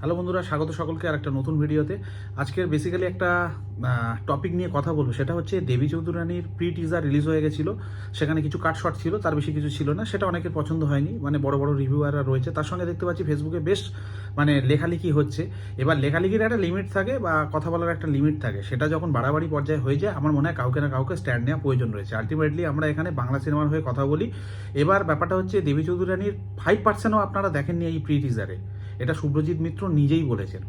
Hello বন্ধুরা, স্বাগত সকলকে আর একটা নতুন ভিডিওতে। আজকের বেসিক্যালি একটা টপিক নিয়ে কথা বলব। সেটা হচ্ছে দেবী চৌধুরানীর প্রি টিজার রিলিজ হয়ে গেছিল। সেখানে কিছু কাট শট ছিল, তার বেশি কিছু ছিল না। সেটা অনেকের পছন্দ হয়নি। মানে বড় বড় রিভিউয়াররা রয়েছে। তার সঙ্গে দেখতে পাচ্ছি ফেসবুকে বেশ মানে লেখালেখি হচ্ছে। এবার লেখালেখির একটা লিমিট থাকে বা কথা বলার একটা লিমিট থাকে। সেটা যখন বাড়াবাড়ি পর্যায়ে হয়ে যায়, আমার মনে হয় কাউকে না কাউকে স্ট্যান্ড নেওয়া প্রয়োজন রয়েছে। আলটিমেটলি আমরা এখানে বাংলা সিনেমার হয়ে কথা বলি। এবার ব্যাপারটা হচ্ছে দেবী চৌধুরানীর ফাইভ পার্সেন্টও আপনারা দেখেননি এই প্রি টিজারে এটা শুভ্রজিৎ মিত্র নিজেই বলেছেন।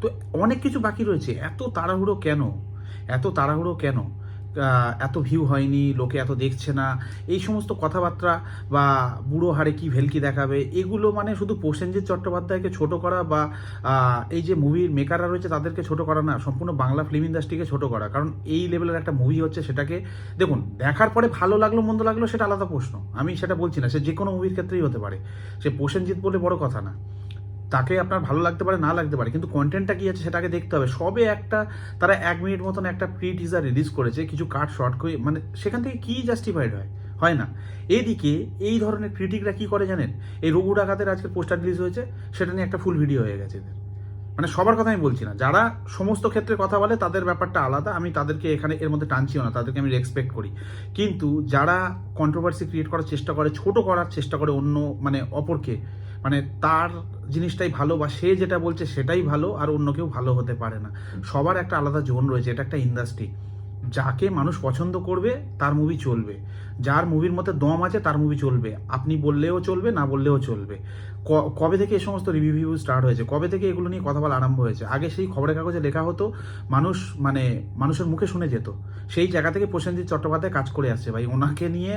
তো অনেক কিছু বাকি রয়েছে। এত তাড়াহুড়ো কেন? এত তাড়াহুড়ো কেন? এত ভিউ হয়নি, লোকে এত দেখছে না। এই সমস্ত কথাবার্তা বা বুড়ো হাড়ে কি ভেলকি দেখাবে, এগুলো মানে শুধু প্রসেনজিৎ চট্টোপাধ্যায়কে ছোট করা বা এই যে মুভির মেকাররা রয়েছে তাদেরকে ছোট করা না, সম্পূর্ণ বাংলা ফিল্ম ইন্ডাস্ট্রিকে ছোট করা। কারণ এই লেভেলের একটা মুভি হচ্ছে সেটাকে, দেখুন, দেখার পরে ভালো লাগল, মন্দ লাগল, সেটা আলাদা প্রশ্ন। আমি সেটা বলছি না, সে যে কোনো মুভির ক্ষেত্রেই হতে পারে। সে প্রসেনজিৎ বলে বড় কথা না। তাকে আপনার ভালো লাগতে পারে, না লাগতে পারে, কিন্তু কন্টেন্টটা কি আছে সেটাকে দেখতে হবে। সবে একটা, তারা এক মিনিট মতন একটা প্রি টিজার রিলিজ করেছে, কিছু কাট শর্ট করে মানে সেখান থেকে কি জাস্টিফাইড হয়? হয় না। এদিকে এই ধরনের ক্রিটিকরা কি করে জানেন? এই রঘু ডাকাতের আজকে পোস্টার রিলিজ হয়েছে, সেটা নিয়ে একটা ফুল ভিডিও হয়ে গেছে এদের। মানে সবার কথা আমি বলছি না। যারা সমস্ত ক্ষেত্রে কথা বলে, তাদের ব্যাপারটা আলাদা। আমি তাদেরকে এখানে, এর মধ্যে টানছিও না, তাদেরকে আমি রেসপেক্ট করি। কিন্তু যারা কন্ট্রোভার্সি ক্রিয়েট করার চেষ্টা করে, ছোট করার চেষ্টা করে অন্য মানে অপরকে মানে তার জিনিসটাই ভালো বা সে যেটা বলছে সেটাই ভালো আর অন্য কেউ ভালো হতে পারে না। সবার একটা আলাদা জোন রয়েছে, এটা একটা ইন্ডাস্ট্রি যাকে মানুষ পছন্দ করবে, তার মুভি চলবে। যার মুভির মধ্যে দম আছে, তার মুভি চলবে। আপনি বললেও চলবে, না বললেও চলবে। কবে থেকে এই সমস্ত রিভিউ স্টার্ট হয়েছে? কবে থেকে এগুলো নিয়ে কথা বলা আরম্ভ হয়েছে? আগে সেই খবরের কাগজে লেখা হতো, মানুষ মানে মানুষের মুখে শুনে যেত। সেই জায়গা থেকে প্রসেনজিৎ চট্টোপাধ্যায় কাজ করে আসছে ভাই। ওনাকে নিয়ে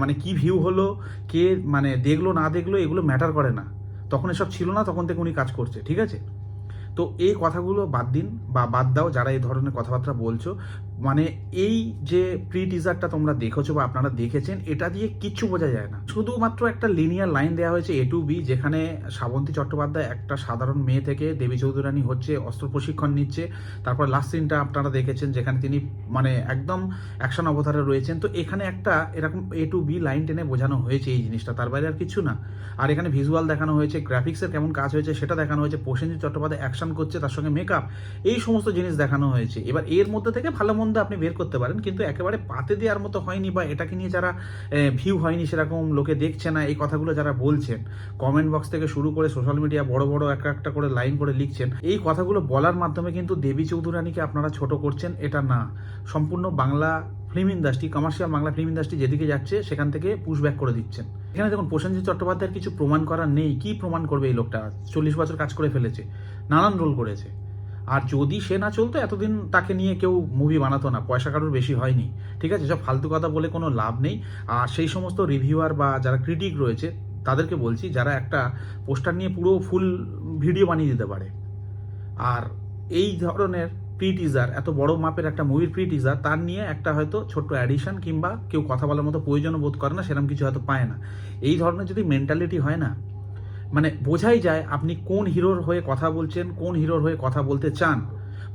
মানে কি ভিউ হলো, কে মানে দেখল, না দেখল, এগুলো ম্যাটার করে না। তখন এসব ছিল না, তখন থেকে উনি কাজ করছে, ঠিক আছে? তো এই কথাগুলো বাদ দিন বা বাদ দাও যারা এই ধরনের কথাবার্তা বলছো। মানে এই যে প্রি টিজারটা তোমরা দেখেছ বা আপনারা দেখেছেন, এটা দিয়ে কিচ্ছু বোঝা যায় না। শুধুমাত্র একটা লিনিয়ার লাইন দেওয়া হয়েছে এ টু বি যেখানে শ্রাবন্তী চট্টোপাধ্যায় একটা সাধারণ মেয়ে থেকে দেবী চৌধুরানী হচ্ছে, অস্ত্র প্রশিক্ষণ নিচ্ছে, তারপর লাস্ট সিনটা আপনারা দেখেছেন, যেখানে তিনি মানে একদম অ্যাকশন অবতারে রয়েছেন। তো এখানে একটা এরকম এ টু বি লাইন টেনে বোঝানো হয়েছে এই জিনিসটা, তার বাইরে আর কিছু না। আর এখানে ভিজুয়াল দেখানো হয়েছে গ্রাফিক্সের কেমন কাজ হয়েছে, সেটা দেখানো হয়েছে, প্রসেনজিৎ চট্টোপাধ্যায় অ্যাকশন করছে, তার সঙ্গে মেকআপ এই সমস্ত জিনিস দেখানো হয়েছে। এবার এর মধ্যে থেকে ভালো মন্দ আপনি বের করতে পারেন, কিন্তু একেবারে পাতে দেওয়ার মতো হয়নি বা এটাকে নিয়ে যারা ভিউ হয়নি সেরকম লোকে দেখছে না, এই কথাগুলো যারা বলছেন কমেন্ট বক্স থেকে শুরু করে সোশ্যাল মিডিয়া বড় বড় একটা একটা করে লাইন করে লিখছেন, এই কথাগুলো বলার মাধ্যমে কিন্তু দেবী চৌধুরানীকে আপনারা ছোট করছেন, এটা না। সম্পূর্ণ Bangla film industry commercial Bangla film industry যেদিকে যাচ্ছে, সেখান থেকে পুশব্যাক করে দিচ্ছেন। এখানে দেখুন, প্রসেনজিৎ চট্টোপাধ্যায়ের কিছু প্রমাণ করার নেই, কি প্রমাণ করবে এই লোকটা? চল্লিশ বছর কাজ করে ফেলেছে, নানান রোল করেছে। আর যদি সে না চলতো, এতদিন তাকে নিয়ে কেউ মুভি বানাতো না, পয়সা কারোর বেশি হয়নি, ঠিক আছে? সব ফালতু কথা বলে কোনো লাভ নেই। আর সেই সমস্ত রিভিউয়ার বা যারা ক্রিটিক রয়েছে, তাদেরকে বলছি, যারা একটা পোস্টার নিয়ে পুরো ফুল ভিডিও বানিয়ে দিতে পারে। আর এই ধরনের প্রি টিজার এত বড় মাপের একটা মুভির প্রি টিজার তার নিয়ে একটা হয়তো ছোট্ট অ্যাডিশন কিংবা কেউ কথা বলার মতো প্রয়োজন বোধ করে না সেরকম কিছু হয়তো পায় না। এই ধরনের যদি মেন্টালিটি হয় না মানে বোঝাই যায় আপনি কোন হিরোর হয়ে কথা বলছেন, কোন হিরোর হয়ে কথা বলতে চান,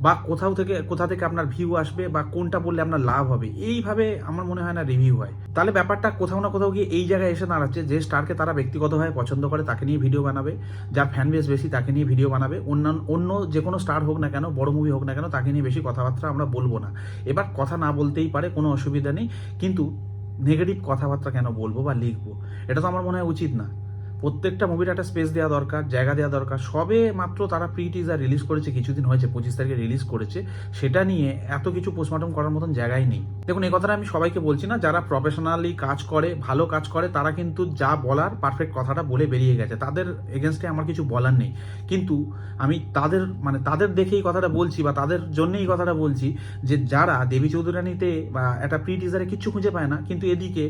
বা কোথাও থেকে, কোথা থেকে আপনার ভিউ আসবে, বা কোনটা বললে আপনার লাভ হবে, এইভাবে আমার মনে হয় না রিভিউ হয়। তাহলে ব্যাপারটা কোথাও না কোথাও গিয়ে এই জায়গায় এসে দাঁড়াচ্ছে যে স্টারকে তারা ব্যক্তিগতভাবে পছন্দ করে তাকে নিয়ে ভিডিও বানাবে যার ফ্যান বেস বেশি তাকে নিয়ে ভিডিও বানাবে, অন্যান্য, অন্য যে কোনো স্টার হোক না কেন, বড় মুভি হোক না কেন, তাকে নিয়ে বেশি কথাবার্তা আমরা বলব না। এবার কথা না বলতেই পারে, কোনো অসুবিধা নেই, কিন্তু নেগেটিভ কথাবার্তা কেন বলব বা লিখব? এটা তো আমার মনে হয় উচিত না। প্রত্যেকটা মুভির একটা স্পেস দেওয়া দরকার, জায়গা দেওয়া দরকার। সবে মাত্র তারা প্রি টিজার রিলিজ করেছে, কিছুদিন হয়েছে, পঁচিশ তারিখে রিলিজ করেছে। সেটা নিয়ে এত কিছু পোস্টমর্টম করার মতন জায়গাই নেই। দেখুন, এই কথাটা আমি সবাইকে বলছি না, যারা প্রফেশনালি কাজ করে, ভালো কাজ করে, তারা কিন্তু যা বলার পারফেক্ট কথাটা বলে বেরিয়ে গেছে। তাদের এগেনস্টে আমার কিছু বলার নেই। কিন্তু আমি তাদের মানে তাদের দেখেই কথাটা বলছি বা তাদের জন্যই কথাটা বলছি যে যারা দেবী চৌধুরানীতে বা একটা প্রি টিজারে কিচ্ছু খুঁজে পায় না, কিন্তু এদিকে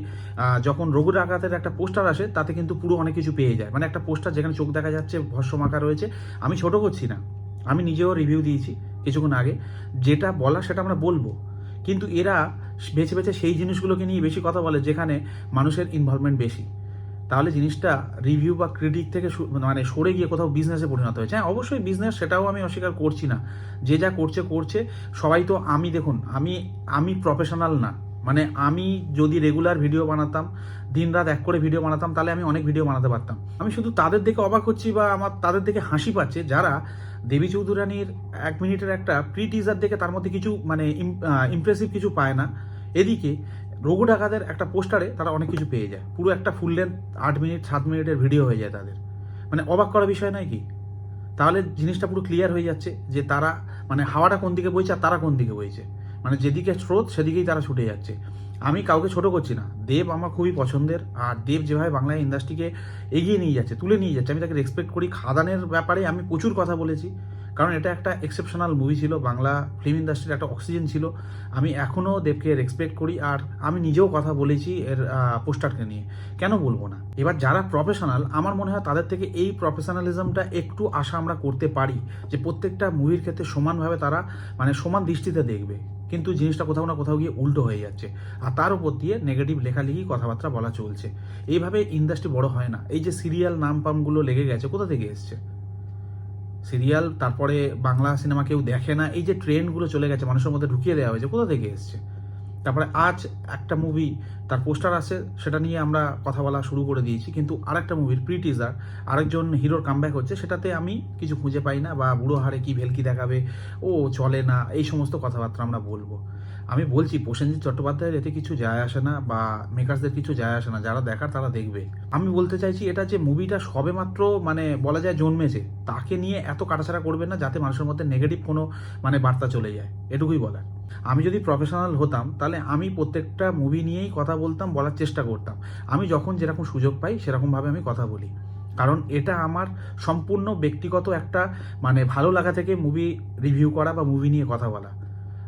যখন রঘুর আঘাতের একটা পোস্টার আসে, তাতে কিন্তু পুরো অনেক কিছু পেয়ে যায়। মানে একটা পোস্টার যেখানে চোখ দেখা যাচ্ছে ভস্য মাখা রয়েছে। আমি ছোট করছি না। আমি নিজেও রিভিউ দিয়েছি কিছুক্ষণ আগে। যেটা বলা সেটা আমরা বলব। কিন্তু এরা বেছে বেছে সেই জিনিসগুলোকে নিয়ে বেশি কথা বলে, যেখানে মানুষের ইনভলভমেন্ট বেশি। তাহলে জিনিসটা রিভিউ বা ক্রিটিক থেকে মানে সরে গিয়ে কোথাও বিজনেসে পরিণত হয়েছে। হ্যাঁ অবশ্যই বিজনেস সেটাও আমি অস্বীকার করছি না। যে যা করছে করছে। সবাই তো আমি, দেখুন, আমি আমি প্রফেশনাল না। মানে আমি যদি রেগুলার ভিডিও বানাতাম দিন রাত এক করে ভিডিও বানাতাম, তাহলে আমি অনেক ভিডিও বানাতে পারতাম। আমি শুধু তাদের দেখে অবাক হচ্ছি বা আমার, তাদের দেখে হাসি পাচ্ছে যারা দেবী চৌধুরানীর এক মিনিটের একটা প্রি টিজার দেখে তার মধ্যে কিছু মানে ইমপ্রেসিভ কিছু পায় না। এদিকে রঘু ডাকাদের একটা পোস্টারে তারা অনেক কিছু পেয়ে যায়। পুরো একটা ফুল লেন্থ আট মিনিট, সাত মিনিটের ভিডিও হয়ে যায় তাদের। মানে অবাক করা বিষয় নয় কি? তাহলে জিনিসটা পুরো ক্লিয়ার হয়ে যাচ্ছে যে তারা মানে হাওয়াটা কোন দিকে বইছে আর তারা কোন দিকে বইছে। মানে যেদিকে স্রোত, সেদিকেই তারা ছুটে যাচ্ছে। আমি কাউকে ছোট করছি না। দেব আমার খুবই পছন্দের, আর দেব যেভাবে বাংলা ইন্ডাস্ট্রিকে এগিয়ে নিয়ে যাচ্ছে, তুলে নিয়ে যাচ্ছে, আমি তাকে রেসপেক্ট করি। খাদানের ব্যাপারে আমি প্রচুর কথা বলেছি। কারণ এটা একটা এক্সেপশনাল মুভি ছিল, বাংলা ফিল্ম ইন্ডাস্ট্রির একটা অক্সিজেন ছিল। আমি এখনও দেবকে রেসপেক্ট করি আর আমি নিজেও কথা বলেছি এর পোস্টারকে নিয়ে। কেন বলব না? এবার যারা প্রফেশনাল আমার মনে হয় তাদের থেকে এই প্রফেশনালিজমটা একটু আশা আমরা করতে পারি যে প্রত্যেকটা মুভির ক্ষেত্রে সমানভাবে তারা মানে সমান দৃষ্টিতে দেখবে। কিন্তু জিনিসটা কোথাও না কোথাও গিয়ে উল্টো হয়ে যাচ্ছে। আর তার উপর দিয়ে নেগেটিভ লেখালেখি কথাবার্তা বলা চলছে। এইভাবে ইন্ডাস্ট্রি বড় হয় না। এই যে সিরিয়াল নাম পামগুলো লেগে গেছে, কোথা থেকে এসছে? সিরিয়াল, তারপরে বাংলা সিনেমা কেউ দেখে না, এই যে ট্রেন্ডগুলো চলে গেছে, মানুষের মধ্যে ঢুকিয়ে দেওয়া হয়েছে, কোথা থেকে এসছে? তারপরে আজ একটা মুভি তার পোস্টার আছে, সেটা নিয়ে আমরা কথা বলা শুরু করে দিয়েছি। কিন্তু আরেকটা মুভির প্রি টিজার আরেকজন হিরোর কামব্যাক হচ্ছে, সেটাতে আমি কিছু খুঁজে পাই না, বা বুড়ো হারে কী ভেলকি দেখাবে, ও চলে না, এই সমস্ত কথাবার্তা আমরা বলব। আমি বলছি, প্রসেনজিৎ চট্টোপাধ্যায়ের এতে কিছু যায় আসে না, বা মেকার্সদের কিছু যায় আসে না, যারা দেখার তারা দেখবে। আমি বলতে চাইছি, এটা যে মুভিটা সবেমাত্র মানে বলা যায় জন্মেছে, তাকে নিয়ে এত কাটাছাড়া করবে না, যাতে মানুষের মধ্যে নেগেটিভ কোনো মানে বার্তা চলে যায়। এটুকুই বলার। আমি যদি প্রফেশনাল হতাম, তাহলে আমি প্রত্যেকটা মুভি নিয়েই কথা বলতাম, বলার চেষ্টা করতাম। আমি যখন যেরকম সুযোগ পাই, সেরকমভাবে আমি কথা বলি। কারণ এটা আমার সম্পূর্ণ ব্যক্তিগত একটা মানে ভালো লাগা থেকে মুভি রিভিউ করা বা মুভি নিয়ে কথা বলা।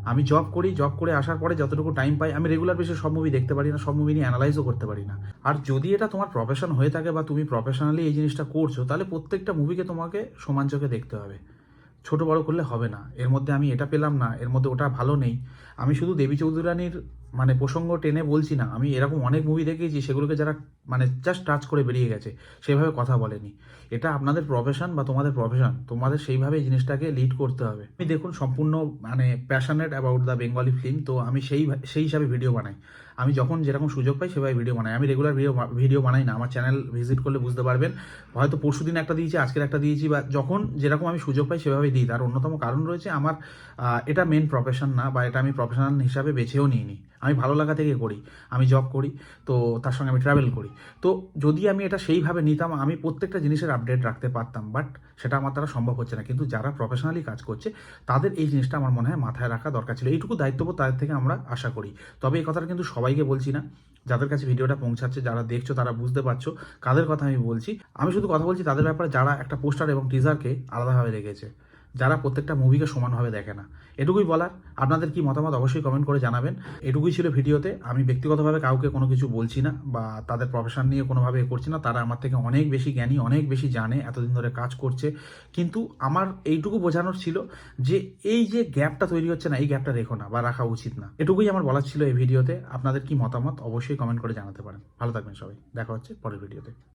আমি জব করি জব করে আসার পরে যতটুকু টাইম পাই, আমি রেগুলার বেসে সব মুভি দেখতে পারি না, সব মুভি নিয়ে অ্যানালাইজও করতে পারি না। আর যদি এটা তোমার প্রফেশন হয়ে থাকে বা তুমি প্রফেশনালি এই জিনিসটা করছ, তাহলে প্রত্যেকটা মুভিকে তোমাকে সমান চোখে দেখতে হবে। ছোট বড় করলে হবে না। এর মধ্যে আমি এটা পেলাম না, এর মধ্যে ওটা ভালো নেই। আমি শুধু দেবী চৌধুরানীর মানে প্রসঙ্গ টেনে বলছি না, আমি এরকম অনেক মুভি দেখেছি, সেগুলোকে যারা মানে জাস্ট টাচ করে বেরিয়ে গেছে, সেভাবে কথা বলেনি। এটা আপনাদের প্রফেশন বা তোমাদের প্রফেশন তোমাদের সেইভাবে জিনিসটাকে লিড করতে হবে। আমি দেখুন, সম্পূর্ণ মানে passionate about the Bengali film তো আমি সেই সেই হিসাবে ভিডিও বানাই। আমি যখন যেরকম সুযোগ পাই সেভাবে ভিডিও বানাই। আমি রেগুলার ভিডিও ভিডিও বানাই না। আমার চ্যানেল ভিজিট করলে বুঝতে পারবেন। হয়তো পরশু দিন একটা দিয়েছি, আজকের একটা দিয়েছি বা যখন যেরকম আমি সুযোগ পাই সেভাবে দিই। তার অন্যতম কারণ রয়েছে আমার এটা মেন প্রফেশন না বা এটা আমি প্রফেশনাল হিসাবে বেছেও নিইনি। আমি ভালো লাগা থেকে করি, আমি জব করি, তো তার সঙ্গে আমি ট্রাভেল করি। তো যদি আমি এটা সেইভাবে নিতাম, আমি প্রত্যেকটা জিনিসের আপডেট রাখতে পারতাম বাট সেটা আমার দ্বারা সম্ভব হচ্ছে না। কিন্তু যারা প্রফেশনালি কাজ করছে, তাদের এই জিনিসটা আমার মনে হয় মাথায় রাখা দরকার ছিল। এইটুকু দায়িত্ববোধ তাদের থেকে আমরা আশা করি। তবে এই কথাটা কিন্তু সবাইকে বলছি না। যাদের কাছে ভিডিওটা পৌঁছাচ্ছে, যারা দেখছ, তারা বুঝতে পারছ। কাদের কথা আমি বলছি? আমি শুধু কথা বলছি তাদের ব্যাপারে যারা একটা পোস্টার এবং টিজারকে আলাদাভাবে রেখেছে। যারা প্রত্যেকটা মুভিকে সমানভাবে দেখে না। এটুকুই বলার। আপনাদের কি মতামত অবশ্যই কমেন্ট করে জানাবেন। এটুকুই ছিল ভিডিওতে। আমি ব্যক্তিগতভাবে কাউকে কোনো কিছু বলছি না বা তাদের প্রফেশন নিয়ে কোনোভাবে করছি না। তারা আমার থেকে অনেক বেশি জ্ঞানী, অনেক বেশি জানে, এতদিন ধরে কাজ করছে। কিন্তু আমার এইটুকু বোঝানোর ছিল যে এই যে গ্যাপটা তৈরি হচ্ছে না, এই গ্যাপটা রেখো না বা রাখা উচিত না। এটুকুই আমার বলার ছিল এই ভিডিওতে। আপনাদের কি মতামত? অবশ্যই কমেন্ট করে জানাতে পারেন। ভালো থাকবেন সবাই। দেখা হচ্ছে পরের ভিডিওতে।